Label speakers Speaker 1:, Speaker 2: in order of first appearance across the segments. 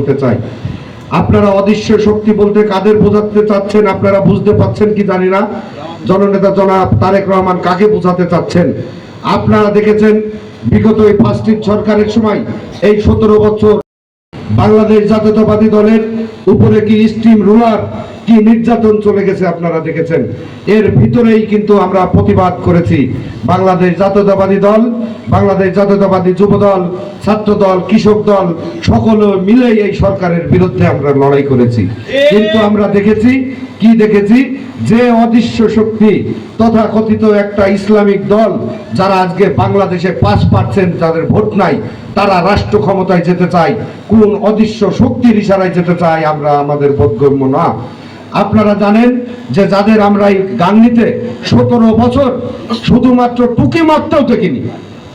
Speaker 1: বলতে চাই। আপনারা অদৃশ্য শক্তি বলতে কাদের বোঝাতে চাচ্ছেন, আপনারা বুঝতে পাচ্ছেন কি জানি না? জননেতা জনাব তারেক রহমান কাকে বোঝাতে চাচ্ছেন? আপনারা দেখেছেন, বিগত এই পাঁচটি সরকারের সময় এই সতেরো বছর বাংলাদেশ জাতীয়তাবাদী দলের উপরে কি স্টিম রুলার, কি নির্যাতন চলে গেছে আপনারা দেখেছেন? এর ভিতরেই কিন্তু আমরা প্রতিবাদ করেছি। বাংলাদেশ জাতীয়তাবাদী দল, বাংলাদেশ জাতীয়তাবাদী যুব দল ছাত্র দল কৃষক দল, সকলে মিলেই এই সরকারের বিরুদ্ধে আমরা লড়াই করেছি। কিন্তু আমরা দেখেছি, কি দেখেছি? যে অদৃশ্য শক্তি তথা কথিত একটা ইসলামিক দল যারা আজকে বাংলাদেশে পাঁচ পার্সেন্ট যাদের ভোট নাই, তারা রাষ্ট্র ক্ষমতায় যেতে চায়, কোন অদৃশ্য শক্তির ইশারায় যেতে চায় আমরা আমাদের বোধগম্য না। আপনারা জানেন যে যাদের আমরা এই গাঙ্গিতে সতেরো বছর শুধুমাত্র টুকি মারতেও দেখিনি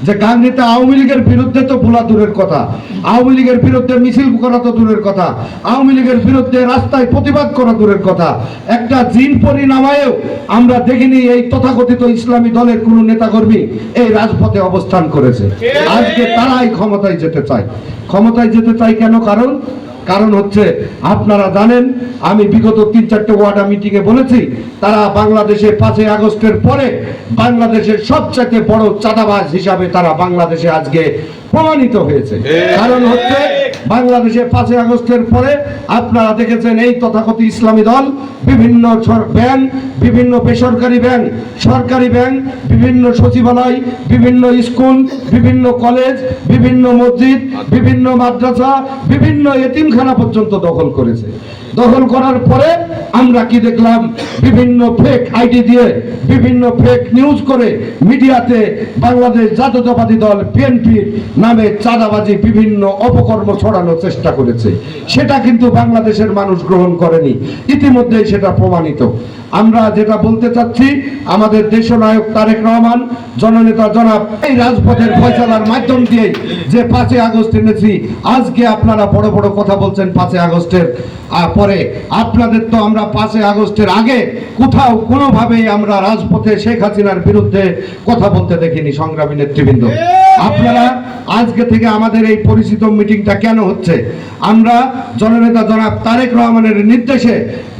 Speaker 1: যে গাঙ্গিতে আওয়ামী লীগের বিরুদ্ধে তো ভোলা দূরের কথা, আওয়ামী লীগের বিরুদ্ধে মিছিল করা তো দূরের কথা, আওয়ামী লীগের বিরুদ্ধে রাস্তায় প্রতিবাদ করা দূরের কথা। একটা জিন পরিণামায়ও আমরা দেখিনি এই তথাকথিত ইসলামী দলের কোনো নেতাকর্মী এই রাজপথে অবস্থান করেছে। আজকে তারাই ক্ষমতায় যেতে চায়। ক্ষমতায় যেতে চায় কেন? কারণ কারণ হচ্ছে আপনারা জানেন, আমি বিগত তিন চারটে ওয়ার্ডা মিটিংয়ে বলেছি, তারা বাংলাদেশে পাঁচই আগস্টের পরে বাংলাদেশের সবচেয়ে বড় চাঁদাবাজ হিসাবে তারা বাংলাদেশে আজকে প্রমাণিত হয়েছে। কারণ হচ্ছে বাংলাদেশে পাঁচই আগস্টের পরে আপনারা দেখেছেন এই তথাকথিত ইসলামী দল বিভিন্ন ব্যাংক বিভিন্ন বেসরকারি ব্যাংক সরকারি ব্যাংক বিভিন্ন সচিবালয় বিভিন্ন স্কুল বিভিন্ন কলেজ বিভিন্ন মসজিদ বিভিন্ন মাদ্রাসা বিভিন্ন এতিমখানা পর্যন্ত দখল করেছে। দখল করার পরে আমরা কি দেখলাম? বিভিন্ন ফেক আইডি দিয়ে বিভিন্ন ফেক নিউজ করে মিডিয়াতে বাংলাদেশ জাতীয়তাবাদী দল বিএনপির নামে চাঁদাবাজি, বিভিন্ন অপকর্ম ছড়ানোর চেষ্টা করেছে। সেটা কিন্তু বাংলাদেশের মানুষ গ্রহণ করেনি। ইতিমধ্যেই সেটা প্রমাণিত। আমরা যেটা বলতে চাচ্ছি, আমাদের দেশনায়ক তারেক রহমান, জননেতা জনাব, এই রাজপথের ফয়সালার মাধ্যম দিয়ে যে পাঁচই আগস্ট এনেছি, আজকে আপনারা বড় বড় কথা বলছেন পাঁচই আগস্টের পরে আপনাদের তো আমরা পাঁচই আগস্টের আগে কোথাও কোনোভাবেই আমরা রাজপথে শেখ হাসিনার বিরুদ্ধে কথা বলতে দেখিনি সংগ্রামী নেতৃবৃন্দ। আপনারা আজকে থেকে আমাদের এই পরিচিত মিটিংটা কেন হচ্ছে? আমরা জননেতা জনাব তারেক রহমানের নির্দেশে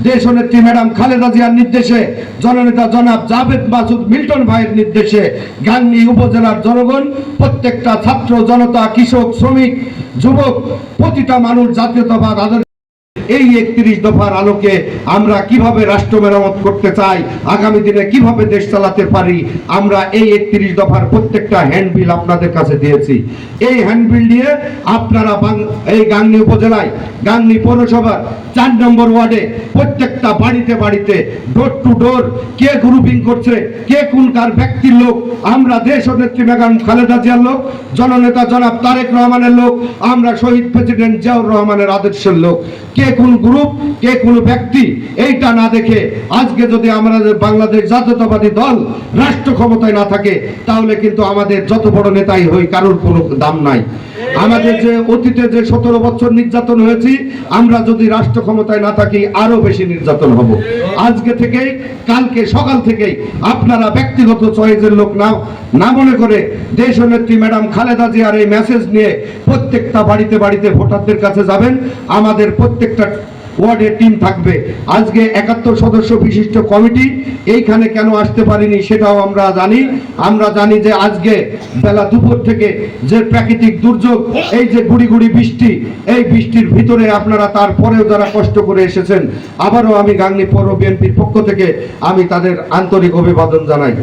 Speaker 1: দেশনেত্রী ম্যাডাম খালেদা জিয়ার নির্দেশে জননেতা জনাব জাভেদ মাসুদ মিল্টন ভাইয়ের নির্দেশে গাংনী উপজেলার জনগণ, প্রত্যেকটা ছাত্র, জনতা, কৃষক, শ্রমিক, যুবক, প্রতিটা মানুষ জাতীয়তাবাদ আদর্শ এই একত্রিশ দফার আলোকে আমরা কীভাবে রাষ্ট্র মেরামত করতে চাই, আগামী দিনে কীভাবে দেশ চালাতে পারি, আমরা এই একত্রিশ দফার প্রত্যেকটা হ্যান্ডবিল আপনাদের কাছে দিয়েছি। এই হ্যান্ডবিল দিয়ে আপনারা এই গাংনী উপজেলায়, গাংনী পৌরসভার চার নম্বর ওয়ার্ডে প্রত্যেকটা বাড়িতে বাড়িতে ডোর টু ডোর কে গ্রুপিং করছে, কে কোন কার ব্যক্তির লোক, আমরা দেশ ও নেত্রী বেগম খালেদা জিয়ার লোক, জননেতা জনাব তারেক রহমানের লোক, আমরা শহীদ প্রেসিডেন্ট জিয়াউর রহমানের আদর্শের লোক। কে কোন গ্রুপ কে কোন ব্যক্তি এইটা না দেখে আজকে যদি আমাদের বাংলাদেশ জাতীয়তাবাদী দল রাষ্ট্র ক্ষমতায় না থাকে, তাহলে কিন্তু আমাদের যত বড় নেতাই হই, কারোর কোনো দাম নাই। আমাদের যে অতীতে যে সতেরো বছর নির্যাতন হয়েছি, আমরা যদি রাষ্ট্র ক্ষমতায় না থাকি আরও বেশি নির্যাতন হব। আজকে থেকে কালকে সকাল থেকেই আপনারা ব্যক্তিগত চয়েজের লোক না না মনে করে দেশ নেত্রী ম্যাডাম খালেদা জিয়ার এই মেসেজ নিয়ে প্রত্যেকটা বাড়িতে বাড়িতে ভোটারদের কাছে যাবেন। আমাদের প্রত্যেকটা ওয়ার্ডের টিম থাকবে। আজকে একাত্তর সদস্য বিশিষ্ট কমিটি, এইখানে কেন আসতে পারিনি সেটাও আমরা জানি। আমরা জানি যে আজকে বেলা দুপুর থেকে যে প্রাকৃতিক দুর্যোগ, এই যে গুড়ি গুড়ি বৃষ্টি, এই বৃষ্টির ভিতরে আপনারা তারপরেও যারা কষ্ট করে এসেছেন, আবারও আমি গাংনী পৌর বিএনপির পক্ষ থেকে আমি তাদের আন্তরিক অভিবাদন জানাই।